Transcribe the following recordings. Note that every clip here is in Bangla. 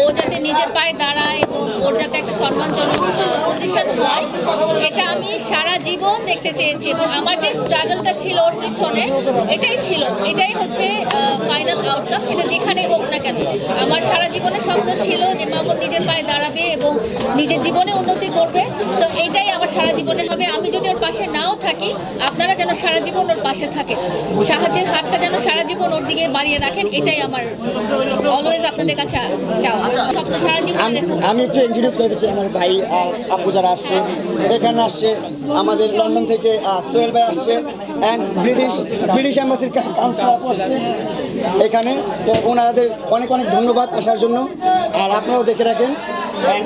ও যাতে নিজের পায়ে দাঁড়ায় এবং ওর যাতে একটা সম্মানজনক পজিশন হয়, এটা আমি সারা জীবন দেখতে চেয়েছি এবং আমার যে স্ট্রাগলটা ছিল ওর পিছনে, এটাই ছিল। এটাই হচ্ছে ফাইনাল আউটকাম সেটা যেখানেই হোক না কেন। আমার সারা জীবনের স্বপ্ন ছিল যে মামুন এবং নিজের জীবনে উন্নতি করবে। সো এইটাই আমার সারা জীবনে হবে। আমি যদি ওর পাশে নাও থাকি আপনারা যেন সারা জীবন ওর পাশে থাকেন। সাহায্যের হাতটা যেন সারা জীবন ওর দিকে বাড়িয়ে রাখেন এটাই আমার অলওয়েজ আপনাদের কাছে চাওয়া। স্বপ্ন সারা জীবন আমি একটু ইন্ট্রোডিউস করে দিচ্ছি আমার ভাই আপু যারা আসছে। এখানে আসছে আমাদের লন্ডন থেকে সোহেল ভাই আসছে অ্যান্ড ব্রিটিশ ব্রিটিশ অ্যাম্বাসির কাউন্সিল আপু আসছে। এখানে। তো ওনাদের অনেক অনেক ধন্যবাদ আসার জন্য। আর আপনারাও দেখে রাখেন।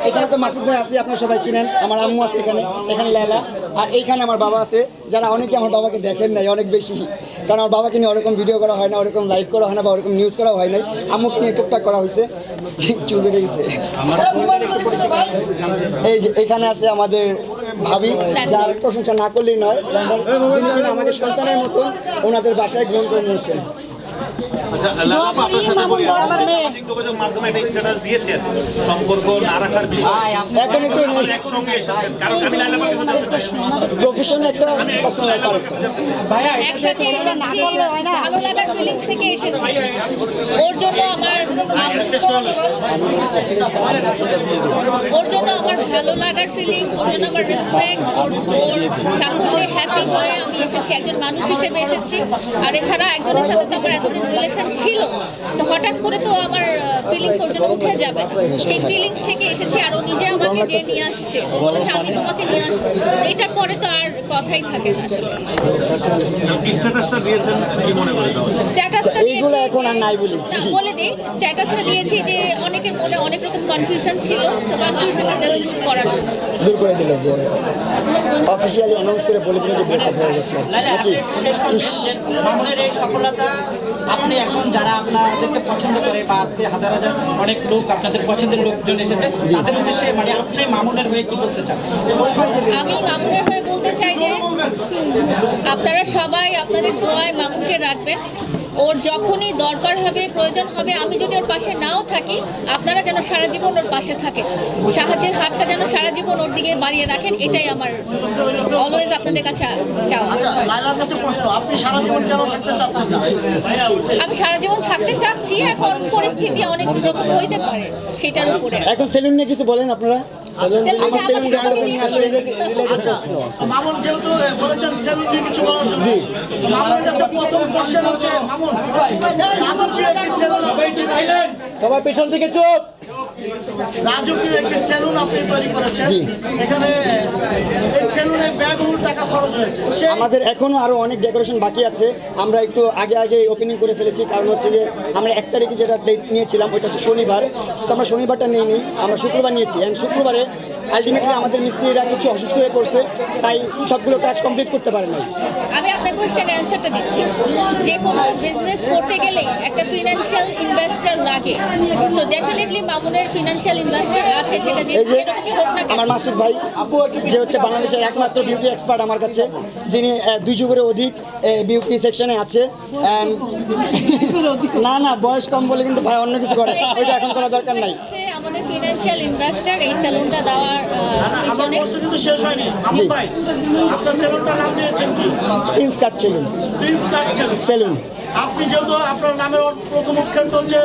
এখানে তো মাসুদ ভাই আছে, আপনারা সবাই চিনেন। আমার আম্মু আছে এখানে এখানে লেলা। আর এইখানে আমার বাবা আছে, যারা অনেকে আমার বাবাকে দেখেন নাই, অনেক বেশি। কারণ আমার বাবাকে নিয়ে ওরকম ভিডিও করা হয় না, ওরকম লাইভ করা হয় না বা ওরকম নিউজ করা হয় নাই। আম্মুকে নিয়ে টুকটাক করা হয়েছে। চুল বেঁধে গেছে এই যে, এখানে আছে আমাদের ভাবি, যার প্রশংসা না করলেই নয়। আমাকে সন্তানের মতন ওনাদের বাসায় গ্রহণ করে নিয়েছেন। আচ্ছা যোগাযোগ মাধ্যমে একটা স্ট্যাটাস দিয়েছেন। সম্পর্ক না ফিলিংস থেকে এসেছি। ওর জন্য আমার ওর জন্য আমার ভালো লাগার ফিলিংস ওর জন্য আমার রেসপেক্ট ওর সাফল্যে হ্যাপি হয়ে আমি এসেছি। একজন মানুষ হিসেবে এসেছি। আর এছাড়া একজনের সাথে তো আমার এতদিন রিলেশন ছিল। সো হঠাৎ করে তো আমার ফিলিংস ওর জন্য উঠে যাবে সেই ফিলিংস থেকে এসেছি আর ও নিজে আমাকে যে নিয়ে আসছে, ও বলেছে, আমি তোমাকে নিয়ে আসব। এটার পরে তো আর কথাই থাকে না আসলে। স্ট্যাটাসটা এইগুলো দিয়েছি এখন আর নাই বলি। না বলে দিই স্ট্যাটাসটা দিয়েছি যে অনেকের মনে অনেক রকম কনফিউশন ছিল সো কনফিউশনটা জাস্ট দূর করার জন্য। দূর করে দিল যে অফিসিয়ালি অ্যানাউন্স করে বলে দিল যে ব্রেকআপ হয়ে গেছে। নাকি? মামুনের এই সফলতা আপনি এখন যারা আপনাদেরকে পছন্দ করে বা আজকে হাজার হাজার অনেক লোক আপনাদের পছন্দের লোকজন এসেছে তাদের উদ্দেশ্যে মানে আপনি মামুনের হয়ে কি বলতে চান? আমি মামুনের হয়ে বলতে চাই যে আপনারা সবাই আপনাদের দোয়ায় মামুনকে রাখবেন। ওর যখনই দরকার হবে প্রয়োজন হবে আমি যদি ওর পাশে নাও থাকি আপনারা যেন সারা জীবন ওর পাশে থাকেন সাহায্যের হাতটা যেন সারা জীবন ওর দিকে বাড়িয়ে রাখেন এটাই আমার অলওয়েজ আপনাদের কাছে চাওয়া। আচ্ছা লাইলার কাছে প্রশ্ন আপনি সারা জীবন কেন থাকতে চাচ্ছেন না? আমি সারা জীবন থাকতে চাচ্ছি এখন পরিস্থিতি অনেক রকম হইতে পারে সেটার উপরে। এখন সেলুন নিয়ে কিছু বলেন আপনারা? সেলুন আমার সেলুন গ্র্যান্ড ওপেনিং আসলে আচ্ছা মামুন যেহেতু বলেছেন সেলুন নিয়ে কিছু বলার জন্য। মামুনের কাছে প্রথম কোশ্চেন হচ্ছে মামুন রাজকীয় একটি সেলুন সবাই পেছন থেকে রাজকীয় একটি সেলুন আপনি তৈরি করেছেন। এখানে এই সেলুনে ব্যয়বহুল টাকা খরচ হয়েছে। আমাদের এখনও আরও অনেক ডেকোরেশন বাকি আছে। আমরা একটু আগে আগে ওপেনিং করে ফেলেছি। কারণ হচ্ছে যে আমরা এক তারিখে যেটা ডেট নিয়েছিলাম ওইটা হচ্ছে শনিবার। তো আমরা শনিবারটা নিয়ে নিই আমরা শুক্রবার নিয়েছি। অ্যান্ড শুক্রবারে আলটিমেটলি আমাদের মিস্ত্রিরা কিছু অসুস্থ হয়ে পড়ছে, তাই সবগুলো কাজ কমপ্লিট করতে পারে নাই। আমি আপনার কোয়েশ্চেনের অ্যান্সারটা দিচ্ছি। যে কোনো বিজনেস করতে গেলে একটা ফিনান্সিয়াল ইনভেস্টর লাগে সো ডেফিনেটলি মামুনের ফিনান্সিয়াল ইনভেস্টর আছে সেটা যে এই যে যেরকমই হোক না কেন। আমার মাসুদ ভাই যে হচ্ছে বাংলাদেশের একমাত্র বিউটি এক্সপার্ট আমার কাছে যিনি আহ, দুই যুগের অধিক বিউটি সেকশনে আছে। And না না বয়স কম বলে কিন্তু ভাই অন্য কিছু করে ওইটা এখন করা দরকার নাই। হচ্ছে আমাদের ফিনান্সিয়াল ইনভেস্টর এই সেলুনটা দেওয়ার আহ, আমার পিছনে প্রশ্ন কিন্তু শেষ হয়নি। ভাই আপনার সেলুনটার নাম দিয়েছেন কি? প্রিন্স কাট ছিলেন প্রিন্স সেলুন আপনি যেহেতু আপনার নামের প্রথম অক্ষর তো হচ্ছে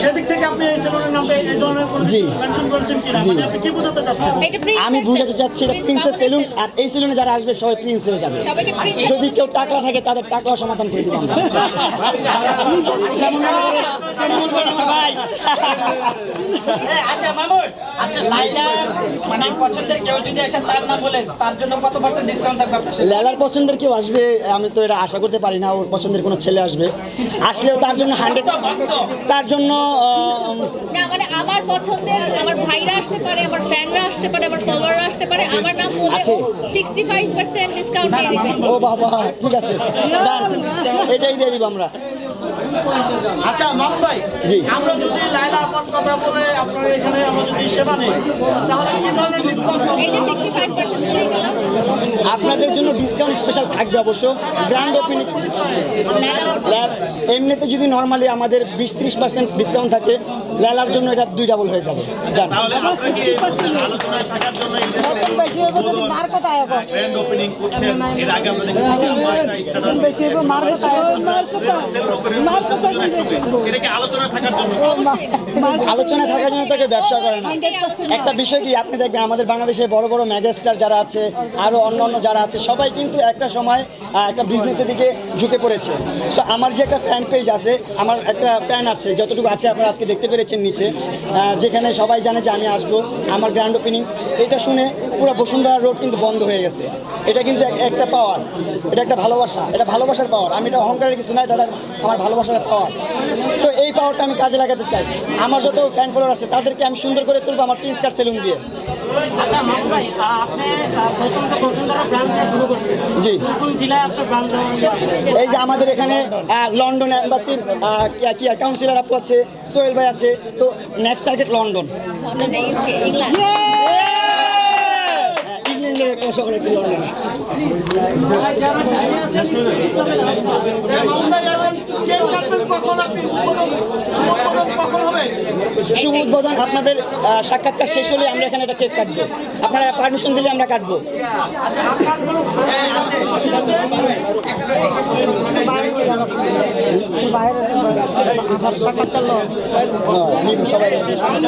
সেদিক থেকে আপনি এই সেলুনের নামটা এই ধরনের কোনো জি। মেনশন করেছেন কিনা? মানে আপনি কি বোঝাতে চাচ্ছেন? আমি বুঝাতে চাচ্ছি এটা প্রিন্স প্রিন্সের সেলুন। আর এই সেলুনে যারা আসবে সবাই প্রিন্স হয়ে যাবে। যদি কেউ টাকলা থাকে তাদের টাকলাও সমাধান করে দিব আমরা। আচ্ছা মামুন আচ্ছা লাইলা মানে পছন্দের কেউ যদি আসে তার নাম বলে তার জন্য কত পার্সেন্ট ডিসকাউন্ট থাকবে আপনার লেলার পছন্দের কেউ আসবে আমি তো এটা আশা করতে পারি না ওর পছন্দের কোনো ছেলে আসবে। আসলেও তার জন্য হান্ড্রেড তার জন্য না মানে আমার পছন্দের আমার ভাইরা আসতে পারে আমার ফ্যানরা আসতে পারে আমার ফলোয়াররা আসতে পারে আমার নাম বলে আছে। সিক্সটি ফাইভ পার্সেন্ট ডিসকাউন্ট দিয়ে দিবেন ও বাবা ঠিক আছে. এটাই দিয়ে দিব আমরা। আচ্ছা মামুন ভাই জি। আমরা যদি লাইলা আপার কথা বলে আপনার এখানে আমরা যদি সেবা নেই তাহলে কি ধরনের ডিসকাউন্ট পাবো? আপনাদের জন্য ডিসকাউন্ট স্পেশাল থাকবে অবশ্য। গ্র্যান্ড ওপেনিং এমনিতে যদি নর্মালি আমাদের বিশ ত্রিশ পার্সেন্ট ডিসকাউন্ট থাকে লেলার জন্য এটা দুই ডাবল হয়ে যাবে। জান। মার কথা আলোচনা থাকার জন্য? তাকে ব্যবসা করে না। একটা বিষয় কি আপনি দেখবেন আমাদের বাংলাদেশে বড় বড় মেগাস্টার যারা আছে আরও অন্য অন্য যারা আছে সবাই কিন্তু একটা সময় একটা বিজনেসের দিকে ঝুঁকে পড়েছে। সো আমার যে একটা ফ্যান পেজ আছে আমার একটা ফ্যান আছে যতটুকু আছে আপনারা আজকে দেখতে পেরেছেন নিচে যেখানে সবাই জানে যে আমি আসব আমার গ্র্যান্ড ওপেনিং এটা শুনে পুরো বসুন্ধরা রোড কিন্তু বন্ধ হয়ে গেছে। এটা কিন্তু একটা পাওয়ার এটা একটা ভালোবাসা এটা ভালোবাসার পাওয়ার আমি এটা অহংকারের কিছু না এটা আমার ভালোবাসার পাওয়ার সো এই পাওয়ারটা আমি কাজে লাগাতে চাই। আমার যত ফ্যান ফলোয়ার আছে তাদেরকে আমি সুন্দর করে তুলবো আমার প্রিন্স কার সেলুন দিয়ে। আচ্ছা জি। এই যে আমাদের এখানে লন্ডন অ্যাম্বাসির কি- কি কাউন্সিলর আপু আছে সোহেল ভাই আছে তো নেক্সট টার্গেট লন্ডন। ইংল্যান্ডের শহর একটি লন্ডনে? শুভ উদ্বোধন কখন হবে? শুভ উদ্বোধন আপনাদের সাক্ষাৎকার শেষ হলে আমরা এখানে একটা কেক কাটবো। আপনারা পারমিশন দিলে আমরা কাটবো। বাইরে নিবো সবাই।